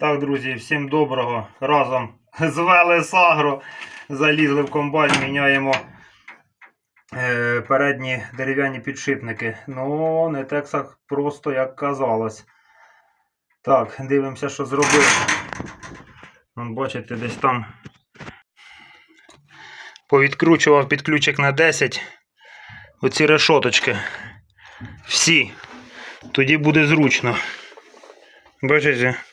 Так, друзі, всім доброго. Разом з Велесагро залізли в комбайн, міняємо е, передні дерев'яні підшипники. Ну, не так просто, як казалось. Так, дивимося, що зробив. Вон, бачите, десь там повідкручував підключик на 10. Оці решоточки. Всі. Тоді буде зручно. Бачите?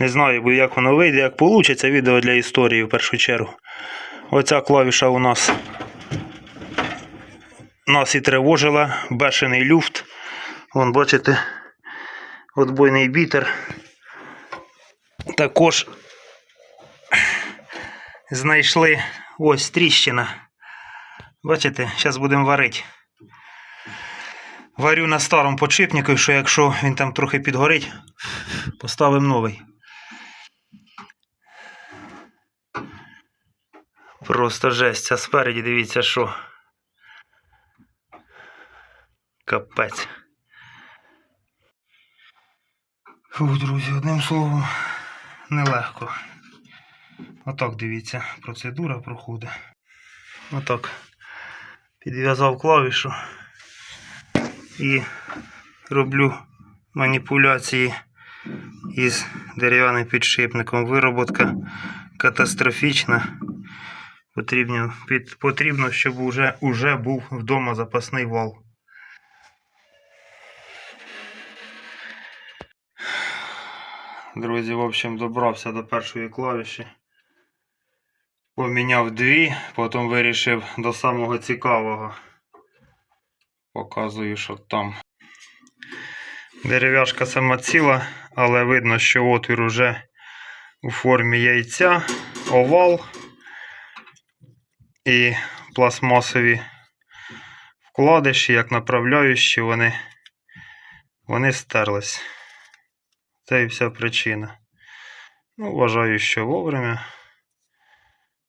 Не знаю, як воно вийде, як вийде відео для історії в першу чергу. Оця клавіша у нас нас і тривожила, бешений люфт. Вон, бачите, отбойний бітер. Також знайшли ось тріщина. Бачите, зараз будемо варити. Варю на старому подшипнику, що якщо він там трохи підгорить, поставимо новий. Просто жесть, а спереді дивіться, що. Капець. Фу, друзі, одним словом, нелегко. Отак дивіться, процедура проходить. Отак. Підв'язав клавішу і роблю маніпуляції із дерев'яним підшипником. Вироботка катастрофічна. Потрібно, під, потрібно щоб уже, уже був вдома запасний вал. Друзі, в общем, добрався до першої клавіші. Поміняв дві, потім вирішив до самого цікавого. Показую, що там. Дерев'яшка сама ціла, але видно, що отвір уже у формі яйця, овал і пластмасові вкладиші, як направляючі, вони, вони стерлись. Це і вся причина. Ну, вважаю, що вовремя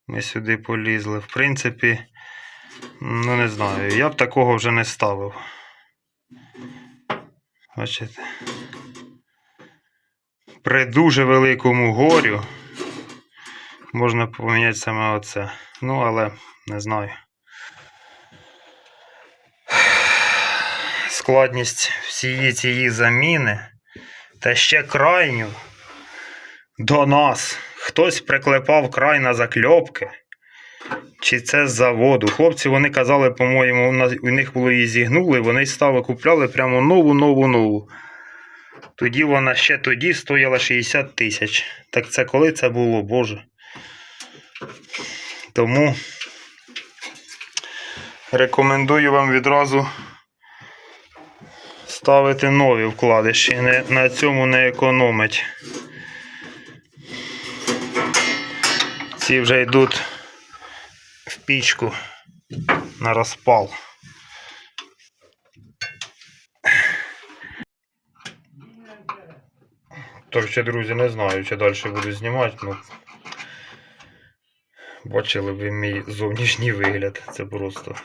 ми сюди полізли. В принципі, ну не знаю, я б такого вже не ставив. Бачите? При дуже великому горю можна поміняти саме оце. Ну, але не знаю. Складність всієї цієї заміни та ще крайню до нас. Хтось приклепав край на закльопки. Чи це з заводу? Хлопці вони казали, по-моєму, у них було її зігнули, вони стали купляли прямо нову, нову, нову. Тоді вона ще тоді стояла 60 тисяч. Так це коли це було, Боже. Тому рекомендую вам відразу ставити нові вкладиші. Не, на цьому не економить. Ці вже йдуть в пічку на розпал. Тож, друзі, не знаю, чи далі буду знімати, ну. Бачили б мій зовнішній вигляд. Це просто.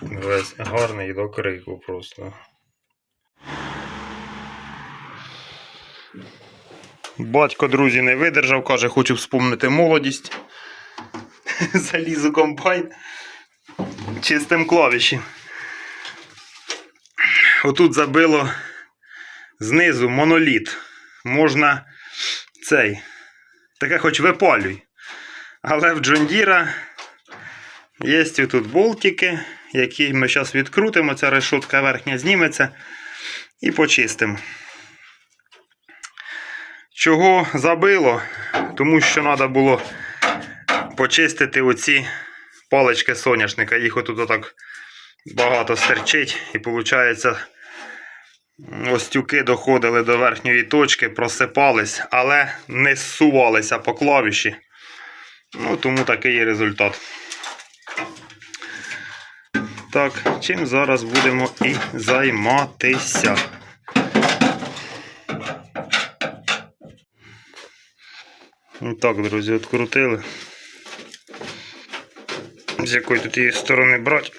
Весь гарний до крику просто. Батько, друзі, не видержав, каже, хочу вспомнити молодість. Заліз у комбайн. Чистим клавіші. Отут забило знизу моноліт. Можна цей. Таке хоч випалюй. Але в Джондіра є тут болтики, які ми зараз відкрутимо. Ця решотка верхня зніметься і почистимо. Чого забило? Тому що треба було почистити оці палички соняшника. Їх отут отак багато стерчить. І виходить, остюки доходили до верхньої точки, просипались, але не зсувалися по клавіші. Ну, тому такий результат. Так, чим зараз будемо і займатися. Ну Так, друзі, відкрутили. З якої тут її сторони брати.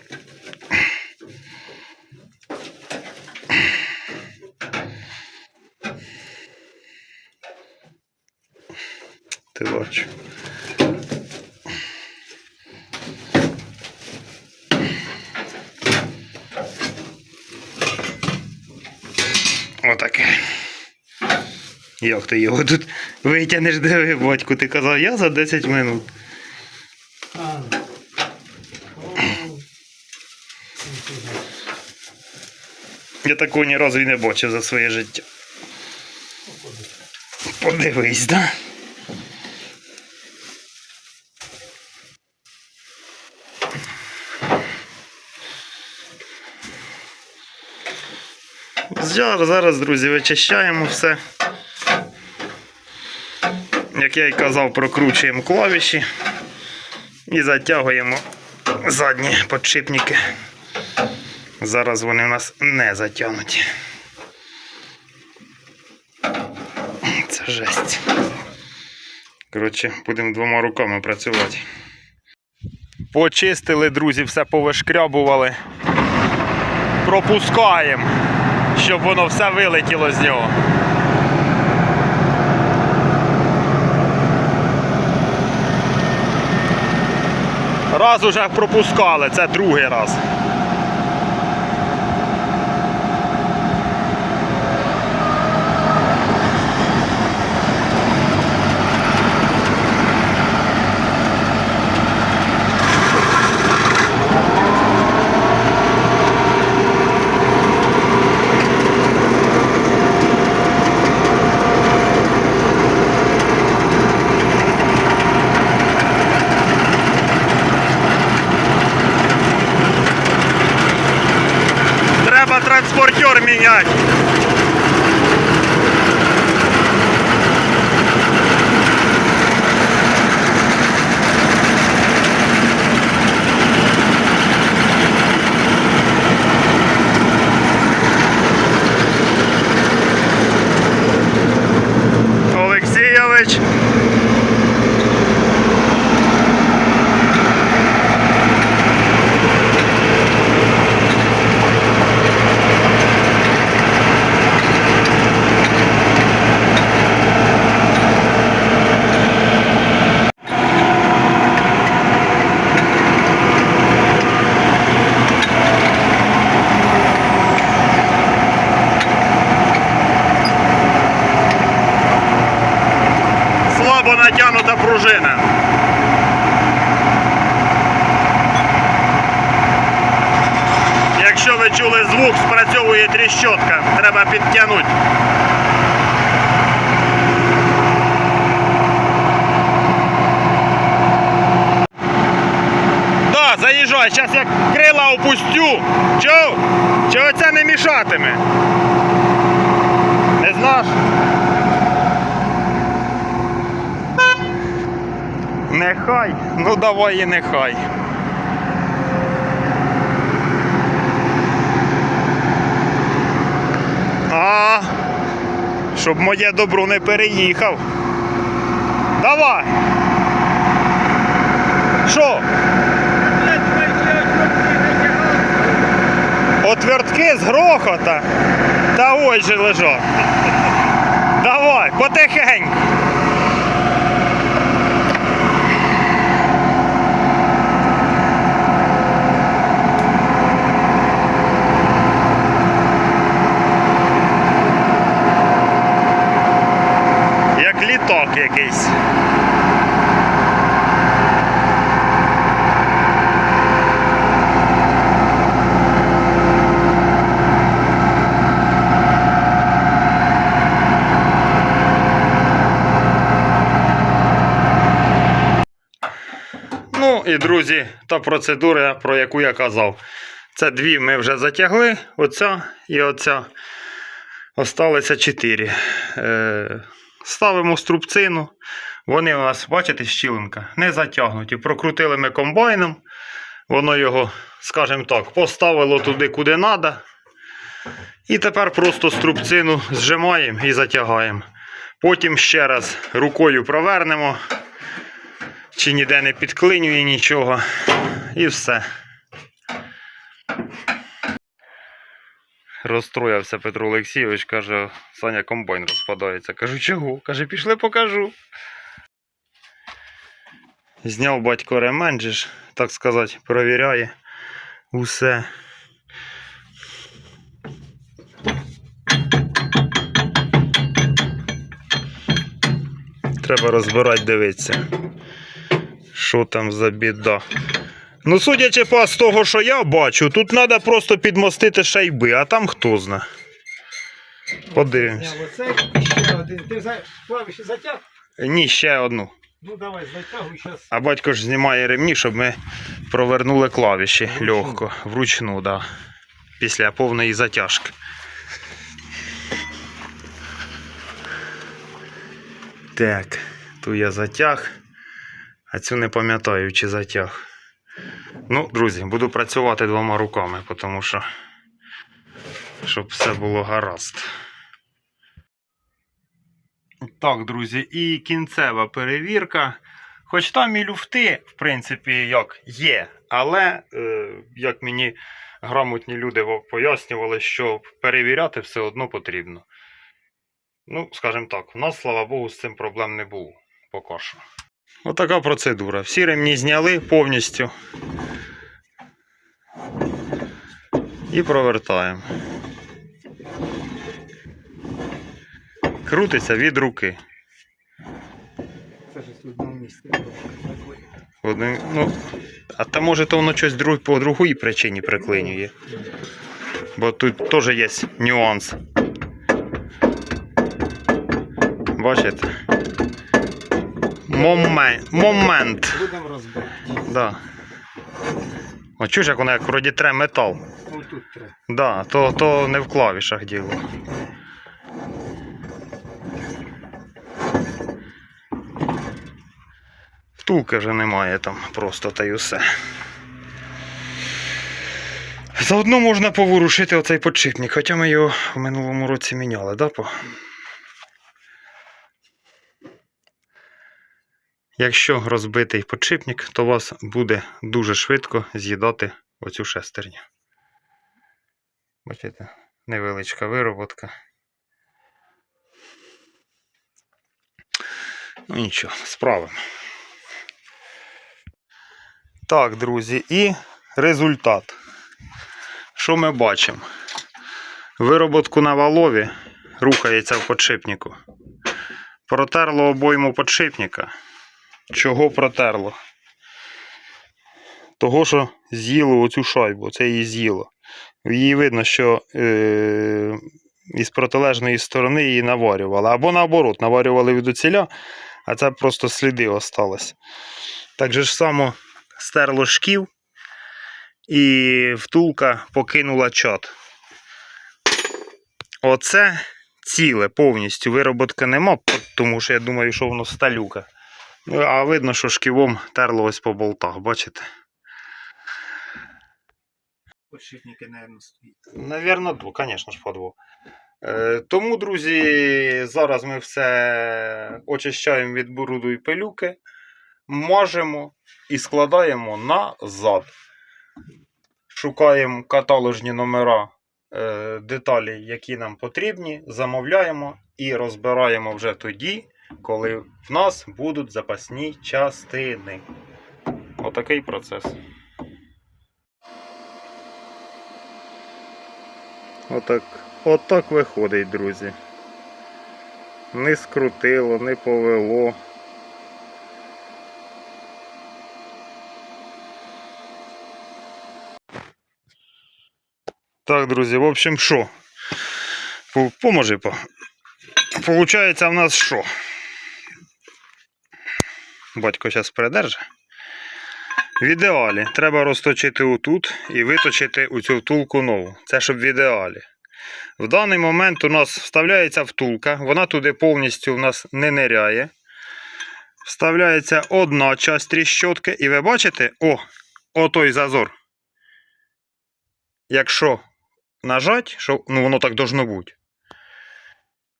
Тилач. Отаке. Як ти його тут витягнеш, диви, батьку, ти казав, я за 10 минут. Я такого ні разу і не бачив за своє життя. Подивись, да? Зараз, друзі, вичищаємо все. Як я й казав, прокручуємо клавіші і затягуємо задні подшипники. Зараз вони у нас не затягнуті. Це жесть. Коротше, будемо двома руками працювати. Почистили, друзі, все повишкрябували. Пропускаємо, щоб воно все вилетіло з нього. Раз уже пропускали, це другий раз. Треба транспортер міняти. Олексійович. Слабо натягнута пружина. Якщо ви чули звук, спрацьовує тріщотка. Треба підтягнути. Да, заїжджай, зараз я крила опустю. Чув? Чого це не мішатиме? Не знаєш? Нехай, ну давай і нехай. А, щоб моє добро не переїхав. Давай. Що? Отвертки з грохота. Та ось же лежать. Давай, потихеньку. Як якийсь. Ну і друзі, та процедура, про яку я казав. Це дві ми вже затягли, оця і оця. Осталося чотири. Ставимо струбцину. Вони у нас, бачите, щілинка, не затягнуті. Прокрутили ми комбайном. Воно його, скажімо так, поставило туди, куди треба. І тепер просто струбцину зжимаємо і затягаємо. Потім ще раз рукою провернемо, чи ніде не підклинює нічого. І все. Розстроївся Петро Олексійович, каже, Саня комбайн розпадається. Кажу, чого? Каже, пішли покажу. Зняв батько ремень, так сказати, перевіряє усе. Треба розбирати, дивитися, що там за біда. Ну, судячи по з того, що я бачу, тут треба просто підмостити шайби, а там хто зна. Подивимось. Оце ще один. Ти за клавіші затяг? Ні, ще одну. Ну давай, затягуй зараз. А батько ж знімає ремні, щоб ми провернули клавіші Вручну. легко, вручну, да. Після повної затяжки. Так, ту я затяг, а цю не пам'ятаю, чи затяг. Ну, друзі, буду працювати двома руками, тому що щоб все було гаразд. Так, друзі, і кінцева перевірка. Хоч там і люфти, в принципі, як є, але е, як мені грамотні люди пояснювали, що перевіряти все одно потрібно. Ну, скажімо так, у нас, слава Богу, з цим проблем не було поки що. Отака процедура. Всі ремні зняли повністю. І провертаємо. Крутиться від руки. Це ж в одному місці. Одне, ну, а там може то воно щось друг, по другій причині приклинює. Бо тут теж є нюанс. Бачите? Момент. Момент. Будемо розбирати. Да. О, чуєш, як воно як вроді тре метал. Отут треба. Да, то, то не в клавішах діло. Втулки вже немає там просто та й усе. Заодно можна поворушити оцей подшипник, хоча ми його в минулому році міняли, да, по? Якщо розбитий подшипник, то вас буде дуже швидко з'їдати оцю шестерню. Бачите, невеличка вироботка. Ну нічого, справимо. Так, друзі, і результат. Що ми бачимо? Вироботку на валові рухається в подшипнику. Протерло обойму подшипника. Чого протерло? Того, що з'їло оцю шайбу, це її з'їло. Її видно, що е, із протилежної сторони її наварювали. Або наоборот, наварювали від оціля, а це просто сліди осталось. Так же ж само стерло шків, і втулка покинула чот. Оце ціле повністю. Вироботка нема, тому що я думаю, що воно сталюка. Ну, а видно, що шківом терло ось по болтах, бачите? Подшипники, мабуть, стоїть. Навірно, двох, звісно ж, по двох. Е, тому, друзі, зараз ми все очищаємо від бруду і пилюки, мажемо і складаємо назад. Шукаємо каталожні номера е, деталі, які нам потрібні, замовляємо і розбираємо вже тоді, коли в нас будуть запасні частини. Отакий процес. Отак, отак виходить, друзі. Не скрутило, не повело. Так, друзі, в общем, що? По- Поможи по. Получається в нас що? Батько зараз придерже. В ідеалі треба розточити отут і виточити у цю втулку нову. Це щоб в ідеалі. В даний момент у нас вставляється втулка, вона туди повністю у нас не ниряє. Вставляється одна часть тріщотки, і ви бачите, о, отой зазор. Якщо нажать, що ну, воно так должно бути.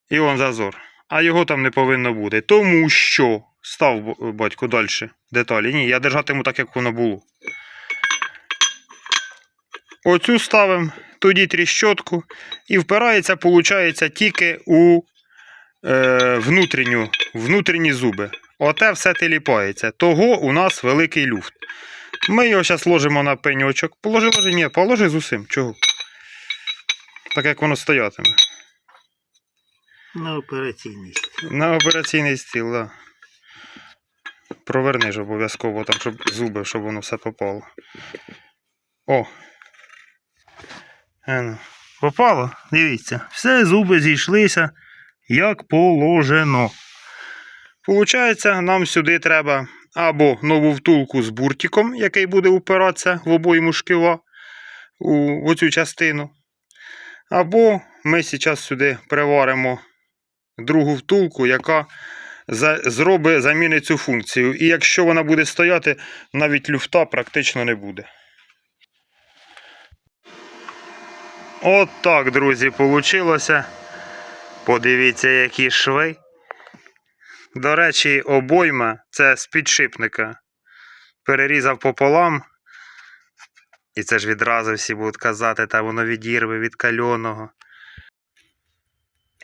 І он зазор. А його там не повинно бути. Тому що. Став б- батько далі деталі. Ні, я держатиму так, як воно було. Оцю ставимо, тоді тріщотку. І впирається, виходить, тільки у е, внутрішню, внутрішні зуби. Оте все теліпається. Того у нас великий люфт. Ми його зараз ложимо на пеньочок. Положи, ложи, ні, положи з усім. Чого? Так як воно стоятиме. На операційній стіл. На операційний стіл, так. Да. Проверни ж обов'язково там, щоб зуби, щоб воно все попало. О. Попало? Дивіться. Все зуби зійшлися, як положено. Получається, нам сюди треба або нову втулку з буртиком, який буде упиратися в обойму шківа у в оцю частину. Або ми зараз сюди приваримо другу втулку, яка зробить замінить цю функцію. І якщо вона буде стояти, навіть люфта практично не буде. От так, друзі, вийшло. Подивіться, які шви. До речі, обойма це з підшипника. Перерізав пополам. І це ж відразу всі будуть казати, та воно відірве від кальоного.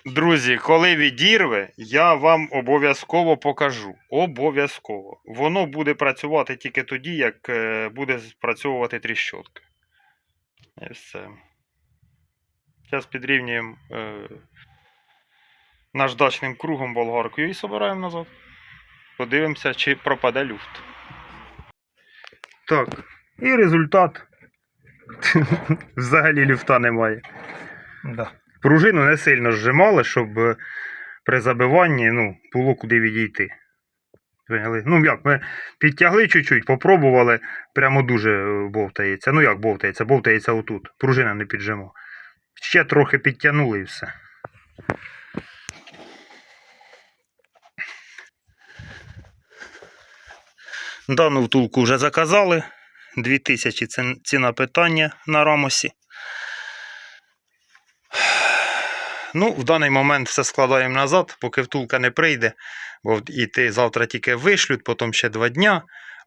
Друзі, коли відірве, я вам обов'язково покажу. Обов'язково. Воно буде працювати тільки тоді, як е, буде спрацьовувати тріщотка. І все. Зараз підрівнюємо е, наждачним кругом болгаркою і собираємо назад. Подивимося, чи пропаде люфт. Так, і результат. Взагалі люфта немає. Да. Пружину не сильно зжимали, щоб е, при забиванні ну, було куди відійти. Ну як, ми підтягли чуть-чуть, попробували, прямо дуже е, бовтається. Ну як бовтається, бовтається отут. Пружина не піджимав. Ще трохи підтягнули і все. Дану втулку вже заказали. 2000 це ціна питання на рамосі. Ну, в даний момент все складаємо назад, поки втулка не прийде, бо і ти завтра тільки вишлють, потім ще два дня,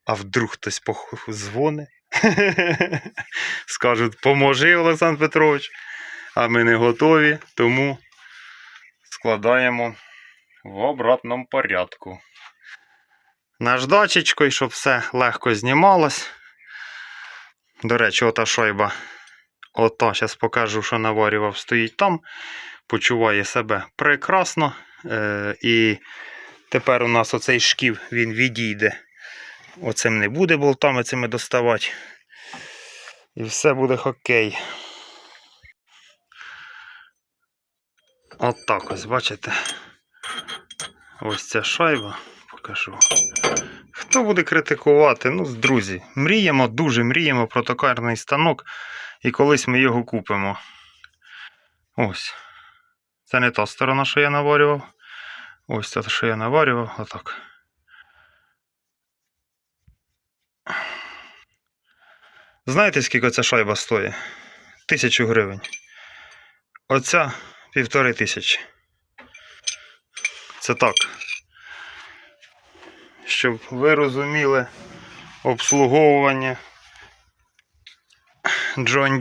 а вдруг хтось дзвоне. Скажуть, поможи, Олександр Петрович. А ми не готові, тому складаємо в обратному порядку. Наждачечкою, щоб все легко знімалось. До речі, ота шайба. Ота, зараз покажу, що наварював, стоїть там почуває себе прекрасно. Е, і тепер у нас оцей шків він відійде. Оцим не буде болтами цими доставати. І все буде хокей. От так ось, бачите? Ось ця шайба. Покажу. Хто буде критикувати? Ну, друзі, мріємо, дуже мріємо про токарний станок, і колись ми його купимо. Ось. Це не та сторона, що я наварював. Ось це, що я наварював. Отак. Знаєте, скільки ця шайба стоїть? Тисячу гривень. Оця півтори тисячі. Це так. Щоб ви розуміли обслуговування Джон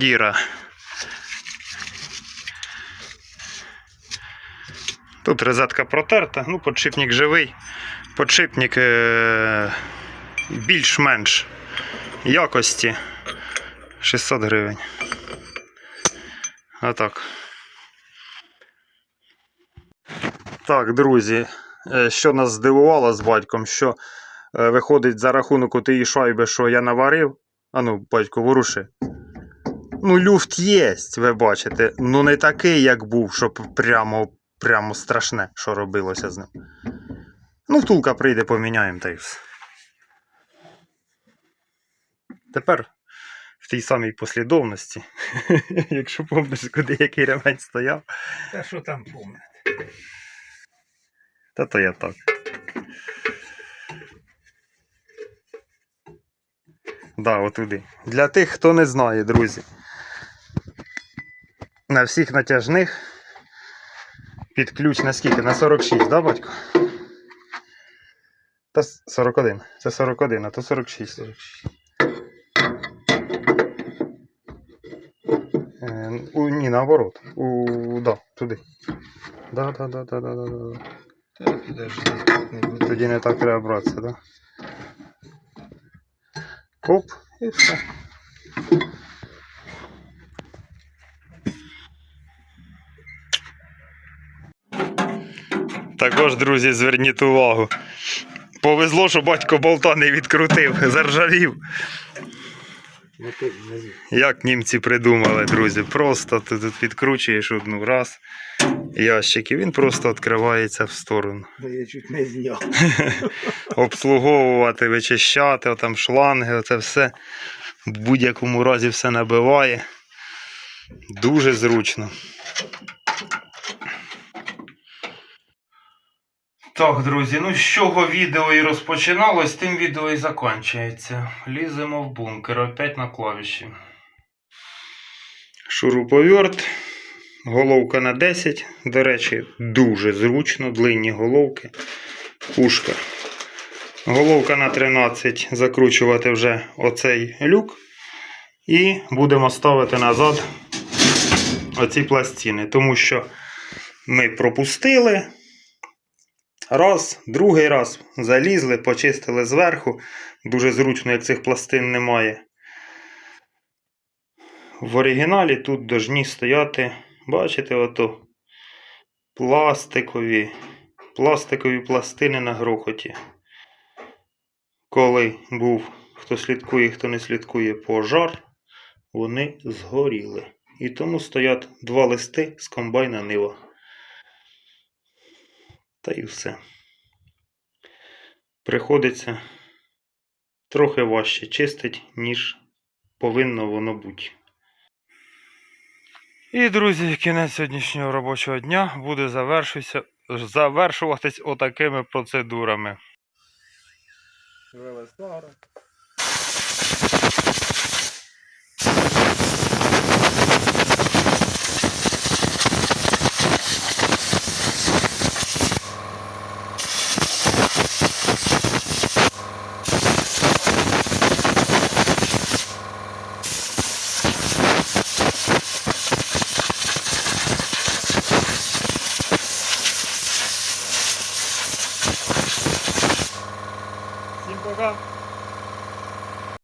Тут розетка протерта, ну, подшипник живий. Подшипник е- більш-менш якості 600 гривень. Отак. Так, друзі, е, що нас здивувало з батьком, що е, виходить за рахунок тієї шайби, що я наварив. Ану, батько, воруши. Ну, люфт є, ви бачите. Ну не такий, як був, щоб прямо прямо страшне, що робилося з ним. Ну, втулка прийде, поміняємо та й все. Тепер в тій самій послідовності, якщо помниш, куди який ремень стояв, Та що там помнити? та то я так. Да, отуди. Для тих, хто не знає, друзі. На всіх натяжних під ключ на скільки? На 46, да, батько? Та 41. Це 41, а то 46. Е, у, ні, наоборот. У, да, туди. Да, да, да, да, да, да, да. Так, не буде. Тоді не так треба братися, так? Да? Оп, і все. Також, друзі, зверніть увагу. Повезло, що батько болта не відкрутив, заржавів. Як німці придумали, друзі. Просто ти тут відкручуєш одну раз ящик, і він просто відкривається в сторону. Я чуть не зняв. Обслуговувати, вичищати, там шланги, оце все. В будь-якому разі все набиває. Дуже зручно. Так, друзі, ну з чого відео і розпочиналось, тим відео і закінчується. Ліземо в бункер, опять на клавіші. Шуруповерт. Головка на 10. До речі, дуже зручно, длинні головки. Пушка. Головка на 13. Закручувати вже оцей люк. І будемо ставити назад оці пластини. Тому що ми пропустили. Раз, другий раз залізли, почистили зверху. Дуже зручно, як цих пластин немає. В оригіналі тут должні стояти, бачите, ото пластикові, пластикові пластини на грохоті. Коли був, хто слідкує, хто не слідкує, пожар, вони згоріли. І тому стоять два листи з комбайна Нива. Та й все. Приходиться трохи важче чистить, ніж повинно воно бути. І, друзі, кінець сьогоднішнього робочого дня буде завершуватися, завершуватись отакими процедурами. Велесара.